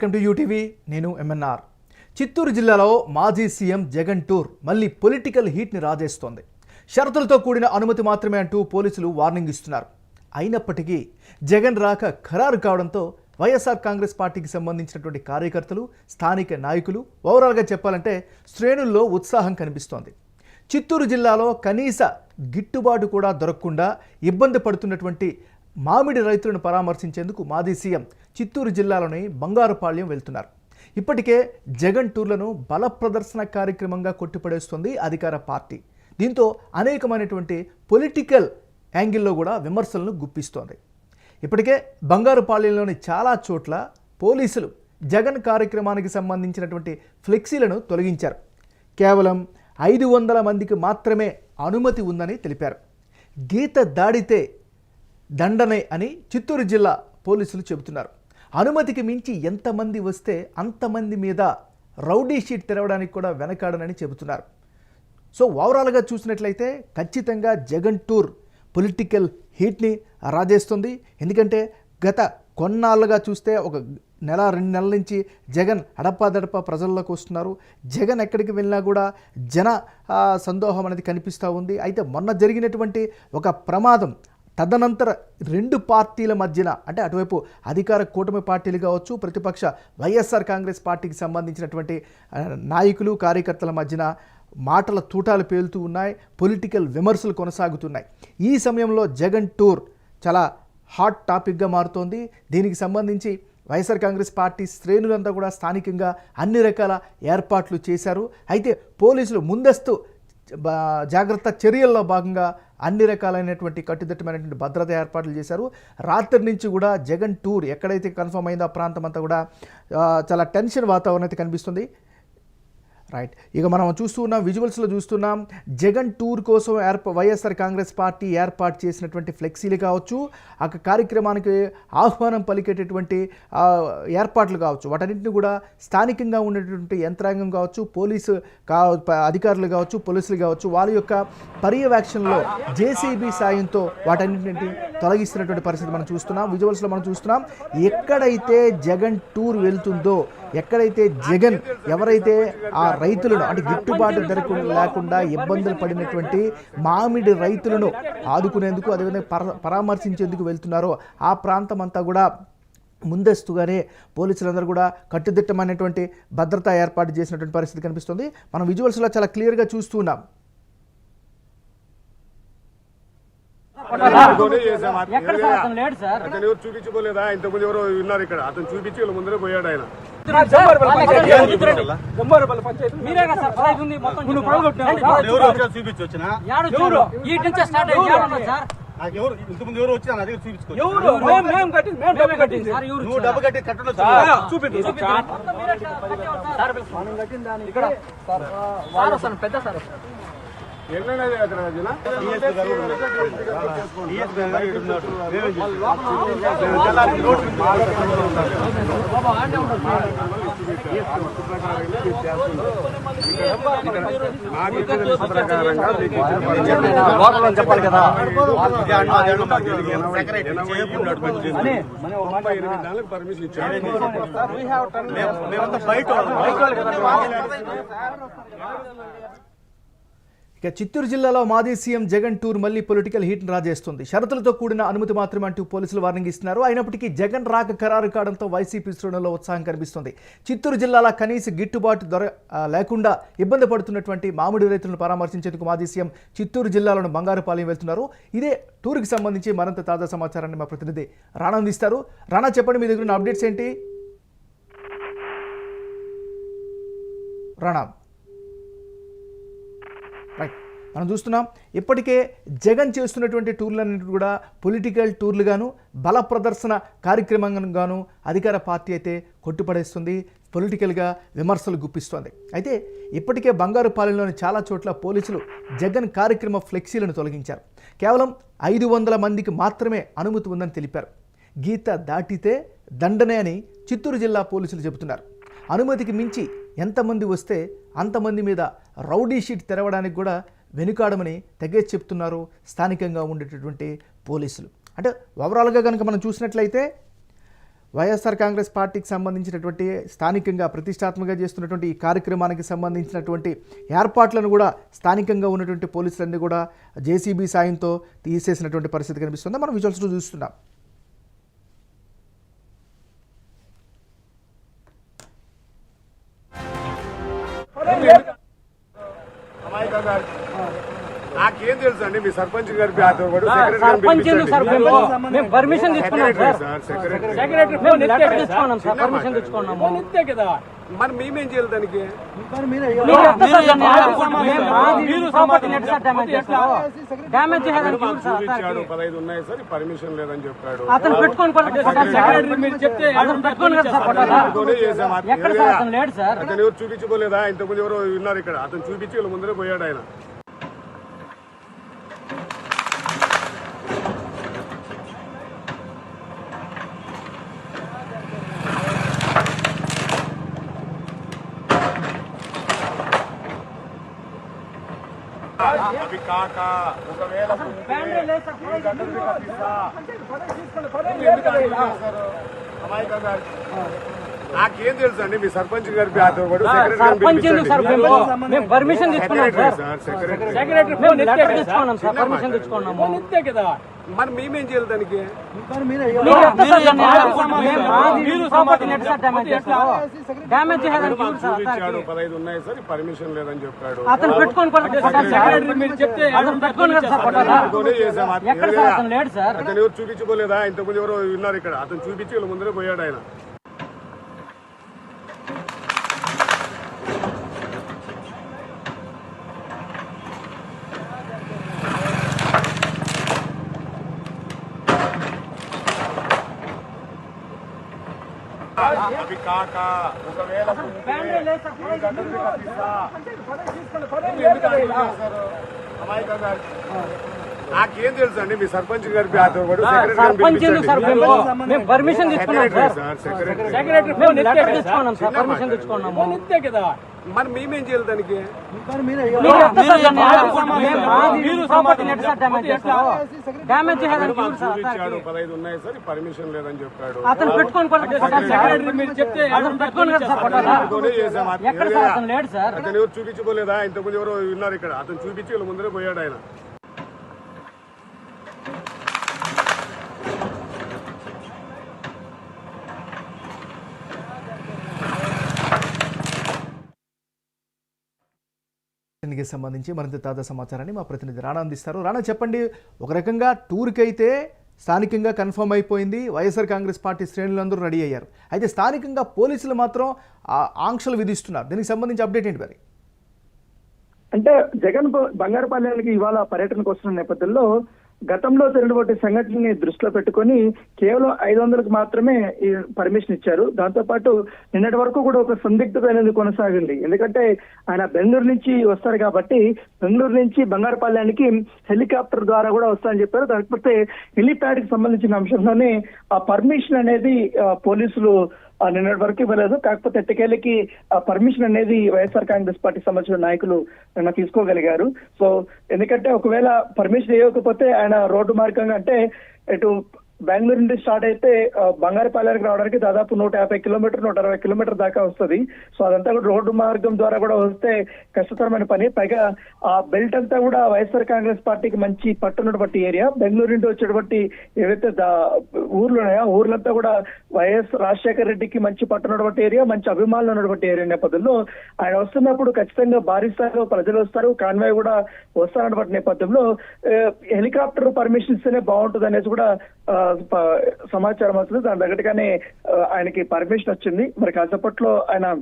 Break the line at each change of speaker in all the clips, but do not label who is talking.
Welcome to UTV నేను MNR Chittoor జిల్లాలో మాజీ సీఎం జగన్ టూర్ మళ్ళీ పొలిటికల్ హీట్ని రాజేస్తోంది. షరతులతో కూడిన అనుమతి మాత్రమే అంటూ పోలీసులు వార్నింగ్ ఇస్తున్నారు. అయినప్పటికీ జగన్ రాక ఖరారు కావడంతో వైఎస్ఆర్ కాంగ్రెస్ పార్టీకి సంబంధించినటువంటి కార్యకర్తలు స్థానిక నాయకులు ఓవరాల్గా చెప్పాలంటే శ్రేణుల్లో ఉత్సాహం కనిపిస్తోంది. చిత్తూరు జిల్లాలో కనీస గిట్టుబాటు కూడా దొరకకుండా ఇబ్బంది పడుతున్నటువంటి మామిడి రైతులను పరామర్శించేందుకు మాజీ సీఎం చిత్తూరు జిల్లాలోని బంగారుపాళ్యం వెళ్తున్నారు. ఇప్పటికే జగన్ టూర్లను బల ప్రదర్శన కార్యక్రమంగా కొట్టిపడేస్తుంది అధికార పార్టీ. దీంతో అనేకమైనటువంటి పొలిటికల్ యాంగిల్లో కూడా విమర్శలను గుప్పిస్తోంది. ఇప్పటికే బంగారుపాళ్యంలోని చాలా చోట్ల పోలీసులు జగన్ కార్యక్రమానికి సంబంధించినటువంటి ఫ్లెక్సీలను తొలగించారు. కేవలం ఐదు వందల మందికి మాత్రమే అనుమతి ఉందని తెలిపారు. గీత దాడితే దండనే అని చిత్తూరు జిల్లా పోలీసులు చెబుతున్నారు. అనుమతికి మించి ఎంతమంది వస్తే అంతమంది మీద రౌడీ షీట్ తెరవడానికి కూడా వెనకాడనని చెబుతున్నారు. సో ఓవరాల్గా చూసినట్లయితే ఖచ్చితంగా జగన్ టూర్ పొలిటికల్ హీట్ని రాజేస్తుంది. ఎందుకంటే గత కొన్నాళ్ళుగా చూస్తే ఒక నెల రెండు నెలల నుంచి జగన్ అడపాదడప ప్రజల్లోకి వస్తున్నారు. జగన్ ఎక్కడికి వెళ్ళినా కూడా జన సందోహం అనేది కనిపిస్తూ ఉంది. అయితే మొన్న జరిగినటువంటి ఒక ప్రమాదం తదనంతర రెండు పార్టీల మధ్యన అంటే అటువైపు అధికార కూటమి పార్టీలు కావచ్చు ప్రతిపక్ష వైఎస్ఆర్ కాంగ్రెస్ పార్టీకి సంబంధించినటువంటి నాయకులు కార్యకర్తల మధ్యన మాటల తూటాలు పేలుతూ ఉన్నాయి పొలిటికల్ విమర్శలు కొనసాగుతున్నాయి. ఈ సమయంలో జగన్ టూర్ చాలా హాట్ టాపిక్గా మారుతోంది. దీనికి సంబంధించి వైఎస్ఆర్ కాంగ్రెస్ పార్టీ శ్రేణులంతా కూడా స్థానికంగా అన్ని రకాల ఏర్పాట్లు చేశారు. అయితే పోలీసులు ముందస్తు జాగ్రత్త చర్యల్లో భాగంగా అన్ని రకాలైనటువంటి కట్టుదిట్టమైనటువంటి భద్రత ఏర్పాట్లు చేశారు. రాత్రి నుంచి కూడా జగన్ టూర్ ఎక్కడైతే కన్ఫర్మ్ అయిందో ఆ ప్రాంతం అంతా కూడా చాలా టెన్షన్ వాతావరణం అయితే కనిపిస్తుంది. రైట్ ఇక మనం చూస్తూ ఉన్నాం విజువల్స్లో చూస్తున్నాం జగన్ టూర్ కోసం ఏర్ప వైఎస్ఆర్ కాంగ్రెస్ పార్టీ ఏర్పాటు చేసినటువంటి ఫ్లెక్సీలు కావచ్చు ఆ కార్యక్రమానికి ఆహ్వానం పలికేటటువంటి ఏర్పాట్లు కావచ్చు వాటన్నింటిని కూడా స్థానికంగా ఉండేటటువంటి యంత్రాంగం కావచ్చు పోలీసు కా ప- అధికారులు కావచ్చు పోలీసులు కావచ్చు వాళ్ళ యొక్క పర్యవేక్షణలో జేసీబీ సాయంతో వాటన్నింటిని తొలగిస్తున్నటువంటి పరిస్థితి మనం చూస్తున్నాం విజువల్స్లో మనం చూస్తున్నాం ఎక్కడైతే జగన్ టూర్ వెళ్తుందో ఎక్కడైతే జగన్ ఎవరైతే ఆ రైతులను అంటే గిట్టుబాటు ధరకు లేకుండా ఇబ్బందులు పడినటువంటి మామిడి రైతులను ఆదుకునేందుకు అదేవిధంగా పర పరామర్శించేందుకు వెళ్తున్నారో ఆ ప్రాంతం అంతా కూడా ముందస్తుగానే పోలీసులందరూ కూడా కట్టుదిట్టమైనటువంటి భద్రత ఏర్పాటు చేసినటువంటి పరిస్థితి కనిపిస్తుంది. మనం విజువల్స్లో చాలా క్లియర్గా చూస్తున్నాం
తోనే చేసాం.
ఎక్కడ సార్ అతను లేడు సార్
అతను ఎవరు చూపించుకోలేదా ఇంతకుముందు ఎవరో ఉన్నారు ఇక్కడ అతను చూపించి వీళ్ళ ముందరే పోయాడు ఆయన
చూపించి వచ్చిన ఎవరు ఇంతకుముందు ఎవరు వచ్చినా నా దగ్గర చూపించుకో
మేమే కట్టింది సార్ ఎవరు
నువ్వు డబ్బు కట్టి కట్టడం
సార్. సార్ వస్తాను పెద్ద సార్ వస్తాను
ఎన్నైనా అక్కడ రాజున? నాకు ఇచ్చిన లిస్టు ప్రకారంగా మీకు ఇచ్చిన
చెప్పాలి కదా
ముప్పై ఎనిమిది నెలలకు పర్మిషన్ ఇచ్చారు
మేమంతా బయట
ఇక చిత్తూరు జిల్లాలో మాజీ సీఎం జగన్ టూర్ మళ్ళీ పొలిటికల్ హీట్ రాజేస్తుంది. షరతులతో కూడిన అనుమతి మాత్రమే అంటూ పోలీసులు వార్నింగ్ ఇస్తున్నారు. అయినప్పటికీ జగన్ రాక ఖరారు కావడంతో వైసీపీ శ్రేణుల్లో ఉత్సాహం కనిపిస్తుంది. చిత్తూరు జిల్లాలో కనీస గిట్టుబాటు దొర లేకుండా ఇబ్బంది పడుతున్నటువంటి మామిడి రైతులను పరామర్శించేందుకు మాజీ సీఎం చిత్తూరు జిల్లాలోని బంగారుపాలెం వెళ్తున్నారు. ఇదే టూర్కి సంబంధించి మరింత తాజా సమాచారాన్ని మా ప్రతినిధి రాణా అందిస్తారు. రాణా చెప్పండి మీ దగ్గర ఉన్న అప్డేట్స్ ఏంటి? రాణా. మనం చూస్తున్నాం ఇప్పటికే జగన్ చేస్తున్నటువంటి టూర్లన్నింటి కూడా పొలిటికల్ టూర్లుగాను బల ప్రదర్శన కార్యక్రమంగాను అధికార పార్టీ అయితే కొట్టుపడేస్తుంది పొలిటికల్గా విమర్శలు గుప్పిస్తోంది. అయితే ఇప్పటికే బంగారుపాలెంలోని చాలా చోట్ల పోలీసులు జగన్ కార్యక్రమ ఫ్లెక్సీలను తొలగించారు. కేవలం ఐదు వందల మందికి మాత్రమే అనుమతి ఉందని తెలిపారు. గీత దాటితే దండనే అని చిత్తూరు జిల్లా పోలీసులు చెబుతున్నారు. అనుమతికి మించి ఎంతమంది వస్తే అంతమంది మీద రౌడీ షీట్ తెరవడానికి కూడా వెనుకాడమని తెగేసి చెప్తున్నారు. స్థానికంగా ఉండేటటువంటి పోలీసులు. అంటే ఓవరాల్గా కనుక మనం చూసినట్లయితే వైఎస్ఆర్ కాంగ్రెస్ పార్టీకి సంబంధించినటువంటి స్థానికంగా ప్రతిష్టాత్మకంగా చేస్తున్నటువంటి ఈ కార్యక్రమానికి సంబంధించినటువంటి ఏర్పాట్లను కూడా స్థానికంగా ఉన్నటువంటి పోలీసులన్నీ కూడా జేసీబీ సాయంతో తీసేసినటువంటి పరిస్థితి కనిపిస్తుంది. మనం విజువల్స్లో చూస్తున్నాం.
తెలుసు అండి మీ సర్పంచ్ గారి
sir permission sir.
Secretary
permission తెచ్చుకున్నాము.
మరి మేమేం చేయాలి దానికి? పదహైదు ఉన్నాయి సార్ పర్మిషన్ లేదని చెప్పాడు.
అతను పెట్టుకొని
చూపించుకోలేదా? ఇంతకుముందు ఎవరో ఉన్నారు ఇక్కడ. అతను చూపించి ముందరే పోయాడు ఆయన. అవి కాక ఒకవేళ కాదు. నాకేం తెలుసు అండి మీ సర్పంచ్ గారి
పర్మిషన్ తీసుకున్నాం
సెక్రటరీ
పర్మిషన్ తెచ్చుకున్నాము.
మరి మేమేం చేయాలి దానికి? పదహైదు ఉన్నాయి సార్ పర్మిషన్ లేదని చెప్పాడు.
అతను పెట్టుకొని సెక్రటరీ మీరు చెప్తే అతను
ఎవరు చూపించుకోలేదా? ఇంతకుముందు ఎవరో ఉన్నారు ఇక్కడ. అతను చూపించి వీళ్ళ ముందరే పోయాడు ఆయన. అవి కాక ఒకవేళ కాదు. నాకేం తెలుసు అండి మీ సర్పంచ్ గారి
పర్మిషన్
సెక్రటరీ
పర్మిషన్ తెచ్చుకున్నాము.
మరి మేమేం చేయాలి దానికి? పదహైదు ఉన్నాయి సార్ పర్మిషన్ లేదని చెప్పాడు.
అతను పెట్టుకొని సెక్రటరీ మీరు చెప్తే అతను పెట్టుకొని కదా సార్ పట్టాలా?
అందులోనే చేసాం.
ఎక్కడ సార్ అతను లేడు సార్?
అతను ఎవరు చూపించుకోలేదా? ఇంతకుముందు ఎవరో ఉన్నారు ఇక్కడ. అతను చూపించి వీళ్ళ ముందరే పోయాడు ఆయన.
దీనికి సంబంధించి మరింత తాజా సమాచారాన్ని మా ప్రతినిధి రాణా అందిస్తారు. రాణా చెప్పండి ఒక రకంగా టూర్కి అయితే స్థానికంగా కన్ఫర్మ్ అయిపోయింది. వైఎస్ఆర్ కాంగ్రెస్ పార్టీ శ్రేణులందరూ రెడీ అయ్యారు. అయితే స్థానికంగా పోలీసులు మాత్రం ఆ ఆంక్షలు విధిస్తున్నారు. దీనికి సంబంధించి అప్డేట్ ఏంటి మరి?
అంటే జగన్ బ- ఇవాళ పర్యటనకు వస్తున్న నేపథ్యంలో గతంలో జరిగినటువంటి సంఘటనని దృష్టిలో పెట్టుకొని కేవలం ఐదు వందలకు మాత్రమే ఈ పర్మిషన్ ఇచ్చారు. దాంతో పాటు నిన్నటి వరకు కూడా ఒక సందిగ్ధత అనేది కొనసాగింది. ఎందుకంటే ఆయన బెంగళూరు నుంచి వస్తారు కాబట్టి బెంగళూరు నుంచి బంగారుపాలెనికి హెలికాప్టర్ ద్వారా కూడా వస్తారని చెప్పారు. కాకపోతే హెలిప్యాడ్కి సంబంధించిన అంశంలోనే ఆ పర్మిషన్ అనేది పోలీసులు నిన్నటి వరకు ఇవ్వలేదు. కాకపోతే ఎట్టకేళ్ళకి ఆ పర్మిషన్ అనేది వైఎస్ఆర్ కాంగ్రెస్ పార్టీ సంబంధించిన నాయకులు నిన్న తీసుకోగలిగారు. సో ఎందుకంటే ఒకవేళ పర్మిషన్ ఇవ్వకపోతే ఆయన రోడ్డు మార్గంగా అంటే ఇటు బెంగళూరు నుండి స్టార్ట్ అయితే ఆ, రావడానికి దాదాపు నూట యాభై కిలోమీటర్ నూట అరవై కిలోమీటర్ దాకా వస్తుంది. సో అదంతా కూడా రోడ్డు మార్గం ద్వారా కూడా వస్తే కష్టతరమైన పని. పైగా ఆ బెల్ట్ అంతా కూడా వైఎస్ఆర్ కాంగ్రెస్ పార్టీకి మంచి పట్టున్నటువంటి ఏరియా. బెంగళూరు నుండి వచ్చేటువంటి ఏవైతే ఊర్లు ఉన్నాయో ఆ ఊర్లంతా కూడా వైఎస్ రాజశేఖర రెడ్డికి మంచి పట్టున్నటువంటి ఏరియా మంచి అభిమానులు ఉన్నటువంటి ఏరియా నేపథ్యంలో. ఆయన వస్తున్నప్పుడు ఖచ్చితంగా భారీ స్థాయిలో ప్రజలు వస్తారు. కాన్వాయ్ కూడా వస్తారన్నటువంటి నేపథ్యంలో హెలికాప్టర్ పర్మిషన్ ఇస్తేనే బాగుంటుంది అనేసి కూడా సమాచారం వస్తుంది. దాని తగ్గట్టుగానే ఆయనకి పర్మిషన్ వచ్చింది. మరి కాసేపట్లో ఆయన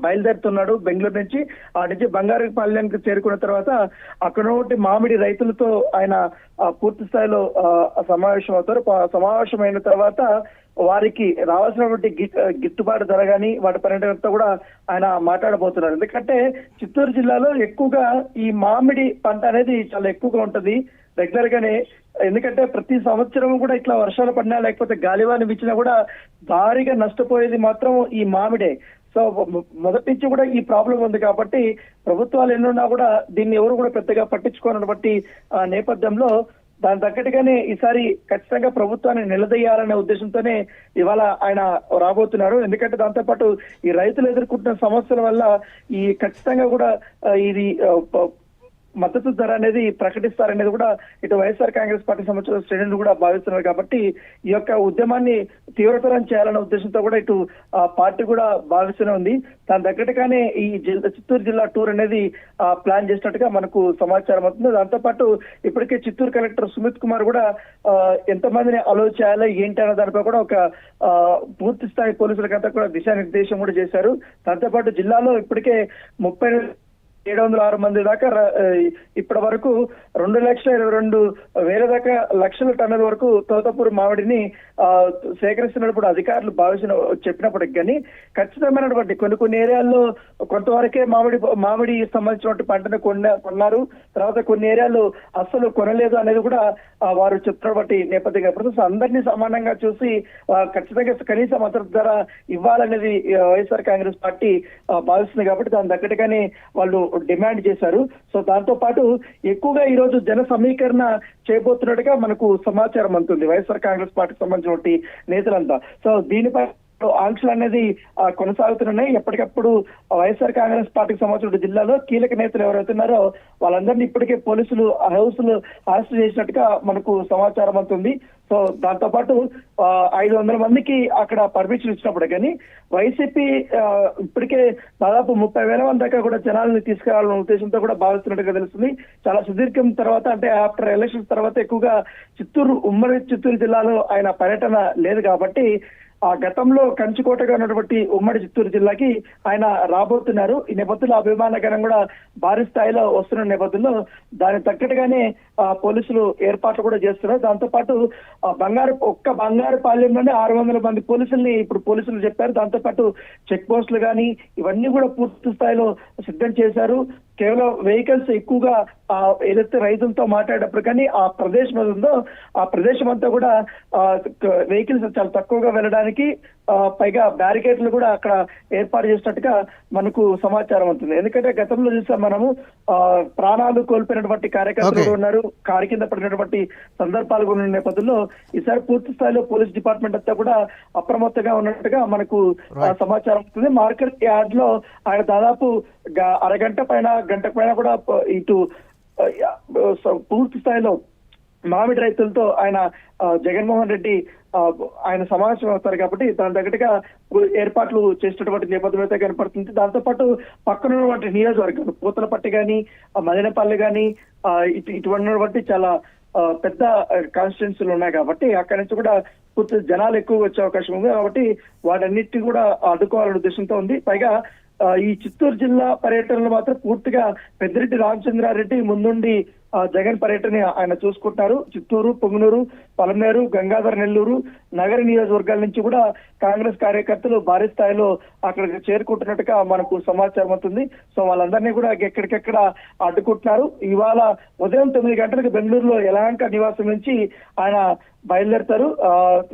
బయలుదేరుతున్నాడు బెంగళూరు నుంచి. ఆ నుంచి బంగారుపాలెంకి చేరుకున్న తర్వాత అక్కడ ఉన్నటువంటి మామిడి రైతులతో ఆయన పూర్తి స్థాయిలో ఆ, సమావేశం అవుతారు. సమావేశమైన సమావేశం అయిన తర్వాత వారికి రావాల్సినటువంటి గి- గిట్టుబాటు ధర కానీ వాటి పర్యటనతో కూడా ఆయన మాట్లాడబోతున్నారు. ఎందుకంటే చిత్తూరు జిల్లాలో ఎక్కువగా ఈ మామిడి పంట అనేది చాలా ఎక్కువగా ఉంటది. రెగ్యులర్ గానే ఎందుకంటే ప్రతి సంవత్సరం కూడా ఇట్లా వర్షాలు పడినా లేకపోతే గాలివాన వీచినా కూడా భారీగా నష్టపోయేది మాత్రం ఈ మామిడే. సో మొదటి నుంచి కూడా ఈ ప్రాబ్లం ఉంది కాబట్టి ప్రభుత్వాలు ఎన్నున్నా కూడా దీన్ని ఎవరు కూడా పెద్దగా పట్టించుకోనటువంటి ఆ, నేపథ్యంలో దాని తగ్గట్టుగానే ఈసారి ఖచ్చితంగా ప్రభుత్వాన్ని నిలదీయాలనే ఉద్దేశంతోనే ఇవాళ ఆయన రాబోతున్నారు. ఎందుకంటే దాంతో పాటు ఈ రైతులు ఎదుర్కొంటున్న సమస్యల వల్ల ఈ ఖచ్చితంగా కూడా ఇది మద్దతు ధర అనేది ప్రకటిస్తారనేది కూడా ఇటు వైఎస్ఆర్ కాంగ్రెస్ పార్టీ సంబంధించిన శ్రేణులు కూడా భావిస్తున్నారు కాబట్టి ఈ యొక్క ఉద్యమాన్ని తీవ్రతరం చేయాలనే ఉద్దేశంతో కూడా ఇటు ఆ పార్టీ కూడా భావిస్తూనే ఉంది. దాని తగ్గట్టుగానే ఈ జిల్లా చిత్తూరు జిల్లా టూర్ అనేది ఆ, ప్లాన్ చేసినట్టుగా మనకు సమాచారం అవుతుంది దాంతో పాటు ఇప్పటికే చిత్తూరు కలెక్టర్ సుమిత్ కుమార్ కూడా ఎంతమందిని అలో చేయాలి ఏంటి అనే దానిపై కూడా ఒక ఆ, పూర్తి స్థాయి పోలీసులకంతా కూడా దిశానిర్దేశం కూడా చేశారు. దాంతోపాటు జిల్లాలో ఇప్పటికే ముప్పై ఏడు వందల ఆరు మంది దాకా ఇప్పటి వరకు రెండు లక్షల ఇరవై రెండు వేల దాకా లక్షల టన్నుల వరకు తోతపూర్ మామిడిని ఆ, సేకరిస్తున్నప్పుడు అధికారులు భావించిన చెప్పినప్పటికి కానీ ఖచ్చితమైనటువంటి కొన్ని కొన్ని ఏరియాల్లో కొంతవరకే మామిడి మామిడి సంబంధించినటువంటి పంటను కొన్న కొన్నారు. తర్వాత కొన్ని ఏరియాల్లో అస్సలు కొనలేదు అనేది కూడా వారు చెప్తున్నటువంటి నేపథ్యం కాబట్టి సో అందరినీ సమానంగా చూసి ఖచ్చితంగా కనీస మద్దతు ధర ఇవ్వాలనేది వైఎస్ఆర్ కాంగ్రెస్ పార్టీ భావిస్తుంది కాబట్టి దాని తగ్గట్టుగానే వాళ్ళు డిమాండ్ చేశారు. సో దాంతో పాటు ఎక్కువగా ఈ రోజు జన సమీకరణ చేయబోతున్నట్టుగా మనకు సమాచారం అందుతుంది. వైఎస్ఆర్ కాంగ్రెస్ పార్టీకి సంబంధించిన నేతలంతా. సో దీనిపై ఆంక్షలు అనేది కొనసాగుతున్నాయి. ఎప్పటికప్పుడు వైఎస్ఆర్ కాంగ్రెస్ పార్టీకి సంబంధించిన జిల్లాలో కీలక నేతలు ఎవరైతే ఉన్నారో వాళ్ళందరినీ ఇప్పటికే పోలీసులు హౌస్లు అరెస్ట్ చేసినట్టుగా మనకు సమాచారం అవుతుంది సో దాంతో పాటు ఐదు వందల మందికి అక్కడ పర్మిషన్ ఇచ్చినప్పుడు కానీ వైసీపీ ఇప్పటికే దాదాపు ముప్పై వేల మంది దాకా కూడా జనాలను తీసుకురావాలన్న ఉద్దేశంతో కూడా భావిస్తున్నట్టుగా తెలుస్తుంది. చాలా సుదీర్ఘం తర్వాత అంటే ఆఫ్టర్ ఎలక్షన్స్ తర్వాత ఎక్కువగా చిత్తూరు ఉమ్మడి చిత్తూరు జిల్లాలో ఆయన పర్యటన లేదు కాబట్టి ఆ గతంలో కంచుకోటగా ఉన్నటువంటి ఉమ్మడి చిత్తూరు జిల్లాకి ఆయన రాబోతున్నారు. ఈ నేపథ్యంలో అభిమానకరం కూడా భారీ స్థాయిలో వస్తున్న నేపథ్యంలో దానికి తగ్గట్టుగానే ఆ, పోలీసులు ఏర్పాట్లు కూడా చేస్తున్నారు. దాంతో పాటు బంగారు ఒక్క బంగారు పాలెంలోనే ఆరు వందల మంది పోలీసుల్ని ఇప్పుడు పోలీసులు చెప్పారు. దాంతో పాటు చెక్ పోస్టులు కానీ ఇవన్నీ కూడా పూర్తి స్థాయిలో సిద్ధం చేశారు. కేవలం వెహికల్స్ ఎక్కువగా ఆ ఏదైతే రైతులతో మాట్లాడేటప్పుడు కానీ ఆ ప్రదేశం ఉందో ఆ ప్రదేశం అంతా కూడా వెహికల్స్ చాలా తక్కువగా వెళ్ళడానికి పైగా బ్యారికేడ్లు కూడా అక్కడ ఏర్పాటు చేసినట్టుగా మనకు సమాచారం ఉంటుంది ఎందుకంటే గతంలో చూసాం మనము ఆ, ప్రాణాలు కోల్పోయినటువంటి కార్యకర్తలు ఉన్నారు. కారు కింద పడినటువంటి సందర్భాలు కూడా ఉన్న నేపథ్యంలో ఈసారి పూర్తి స్థాయిలో పోలీస్ డిపార్ట్మెంట్ అంతా కూడా అప్రమత్తంగా ఉన్నట్టుగా మనకు. సమాచారం వస్తుంది. మార్కెట్ యార్డ్లో ఆయన దాదాపు అరగంట పైన గంట పైన కూడా ఇటు పూర్తి స్థాయిలో మామిడి రైతులతో ఆయన జగన్మోహన్ రెడ్డి ఆయన సమావేశం అవుతారు కాబట్టి దాని తగ్గట్టుగా ఏర్పాట్లు చేసినటువంటి నేపథ్యం అయితే కనపడుతుంది. దాంతో పాటు పక్కన ఉన్నటువంటి నియోజకవర్గాలు పూతలపట్టి కానీ మదనపల్లి కానీ ఇటు ఇటువంటి చాలా ఆ, పెద్ద కాన్స్టిట్యున్సీలు ఉన్నాయి కాబట్టి అక్కడి నుంచి కూడా పూర్తి జనాలు ఎక్కువ వచ్చే అవకాశం ఉంది కాబట్టి వాటన్నిటిని కూడా అడ్డుకోవాలనే ఉద్దేశంతో ఉంది. పైగా ఆ, ఈ చిత్తూరు జిల్లా పర్యటనలో మాత్రం పూర్తిగా పెద్దిరెడ్డి రామచంద్రారెడ్డి ముందుండి జగన్ పర్యటన ఆయన చూసుకుంటున్నారు. చిత్తూరు పొంగునూరు పలమనేరు గంగాధర నెల్లూరు నగర నియోజకవర్గాల నుంచి కూడా కాంగ్రెస్ కార్యకర్తలు భారీ స్థాయిలో అక్కడికి చేరుకుంటున్నట్టుగా మనకు సమాచారం అవుతుంది సో వాళ్ళందరినీ కూడా ఎక్కడికెక్కడ అడ్డుకుంటున్నారు. ఇవాళ ఉదయం తొమ్మిది గంటలకు బెంగళూరులో యలహంక నివాసం నుంచి ఆయన బయలుదేరుతారు.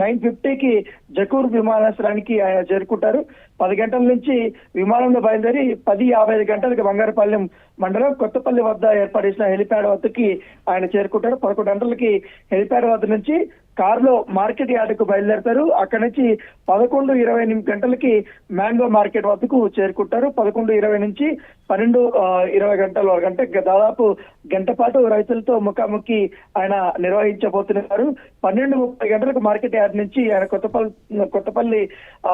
నైన్ ఫిఫ్టీకి జకూర్ విమానాశ్రయానికి ఆయన చేరుకుంటారు. పది గంటల నుంచి విమానంలో బయలుదేరి పది యాభై ఐదు గంటలకు బంగారపాలెం మండలం కొత్తపల్లి వద్ద ఏర్పాటు చేసిన హెలిప్యాడ్ వద్దకి ఆయన చేరుకుంటారు. పదకొండు గంటలకి హెలిప్యాడ్ వద్ద నుంచి కారులో మార్కెట్ యార్డుకు బయలుదేరతారు. అక్కడి నుంచి పదకొండు ఇరవై ఎనిమిది గంటలకి మ్యాంగో మార్కెట్ వద్దకు చేరుకుంటారు. పదకొండు ఇరవై నుంచి పన్నెండు ఇరవై గంటల వరకు. అంటే దాదాపు గంట పాటు రైతులతో ముఖాముఖి ఆయన నిర్వహించబోతున్నారు. పన్నెండు ముప్పై గంటలకు మార్కెట్ యార్డ్ నుంచి ఆయన కొత్తపల్లి కొత్తపల్లి ఆ,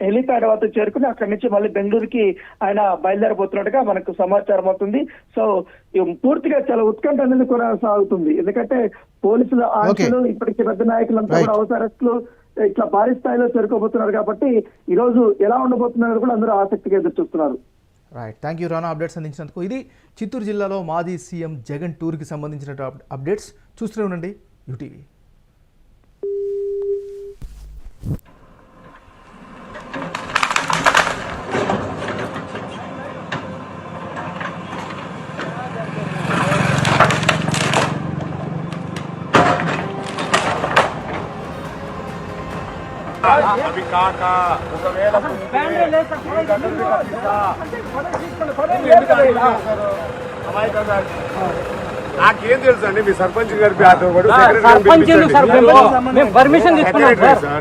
హెలిప్యాడ్ వద్ద చేరుకుని అక్కడి నుంచి మళ్ళీ బెంగళూరుకి ఆయన బయలుదేరబోతున్నట్టుగా మనకు సమాచారం అవుతుంది. సో పూర్తిగా చాలా ఉత్కంఠ అనేది కొనసాగుతుంది. ఎందుకంటే పోలీసుల ఆంక్షలు ఇప్పటికే పెద్ద నాయకులంతా. కూడా అవసర అరెస్టులు ఇట్లా భారీ స్థాయిలో చేరుకోబోతున్నారు కాబట్టి ఈ రోజు ఎలా ఉండబోతున్నారు కూడా అందరూ ఆసక్తిగా ఎదురు చూస్తున్నారు
right thank you Rana updates అందించినందుకు. ఇది చిత్తూరు జిల్లాలో మాజీ సీఎం జగన్ టూర్కి సంబంధించిన అప్డేట్స్ చూస్తూనే ఉండండి. యూటీవీ.
అవి కాక ఒకవేళ నాకేం తెలుసు అండి మీ సర్పంచ్ గారి
పర్మిషన్ తీసుకున్నాం సార్